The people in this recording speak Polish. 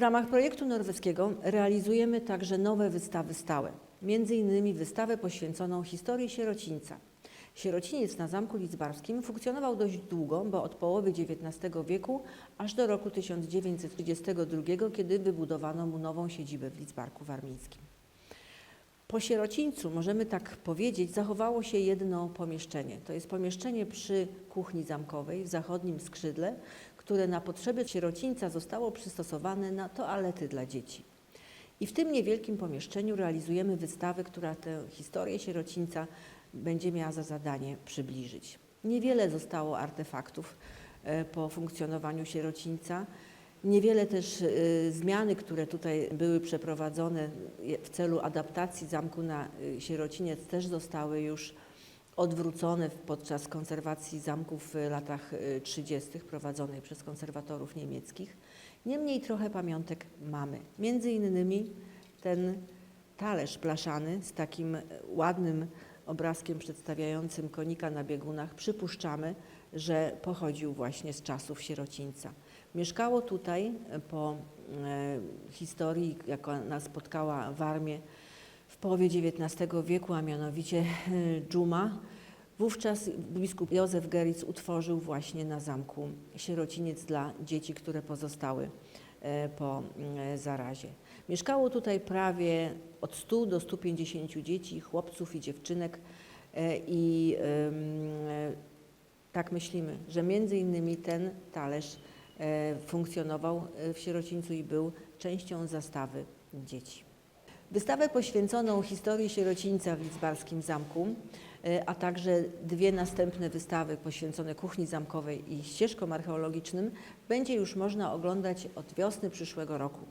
ramach projektu norweskiego realizujemy także nowe wystawy stałe, innymi wystawę poświęconą historii sierocińca. Sierociniec na Zamku Lidzbarskim funkcjonował dość długo, bo od połowy XIX wieku aż do roku 1932, kiedy wybudowano mu nową siedzibę w Lidzbarku Warmińskim. Po sierocińcu, możemy tak powiedzieć, zachowało się jedno pomieszczenie. To jest pomieszczenie przy kuchni zamkowej w zachodnim skrzydle, które na potrzeby sierocińca zostało przystosowane na toalety dla dzieci. I w tym niewielkim pomieszczeniu realizujemy wystawę, która tę historię sierocińca będzie miała za zadanie przybliżyć. Niewiele zostało artefaktów e, po funkcjonowaniu sierocińca. Niewiele też y, zmiany, które tutaj były przeprowadzone w celu adaptacji zamku na y, sierociniec też zostały już odwrócone podczas konserwacji zamku w latach y, 30. prowadzonej przez konserwatorów niemieckich. Niemniej trochę pamiątek mamy. Między innymi ten talerz blaszany z takim ładnym obrazkiem przedstawiającym konika na biegunach przypuszczamy, że pochodził właśnie z czasów sierocińca. Mieszkało tutaj e, po e, historii, jaka nas spotkała w Armii w połowie XIX wieku, a mianowicie e, dżuma. Wówczas biskup Józef Geritz utworzył właśnie na zamku sierociniec dla dzieci, które pozostały po mm, zarazie. Mieszkało tutaj prawie od 100 do 150 dzieci, chłopców i dziewczynek e, i e, tak myślimy, że między innymi ten talerz e, funkcjonował e, w sierocińcu i był częścią zastawy dzieci. Wystawę poświęconą historii sierocińca w Lidzbarskim Zamku, e, a także dwie następne wystawy poświęcone kuchni zamkowej i ścieżkom archeologicznym będzie już można oglądać od wiosny przyszłego roku.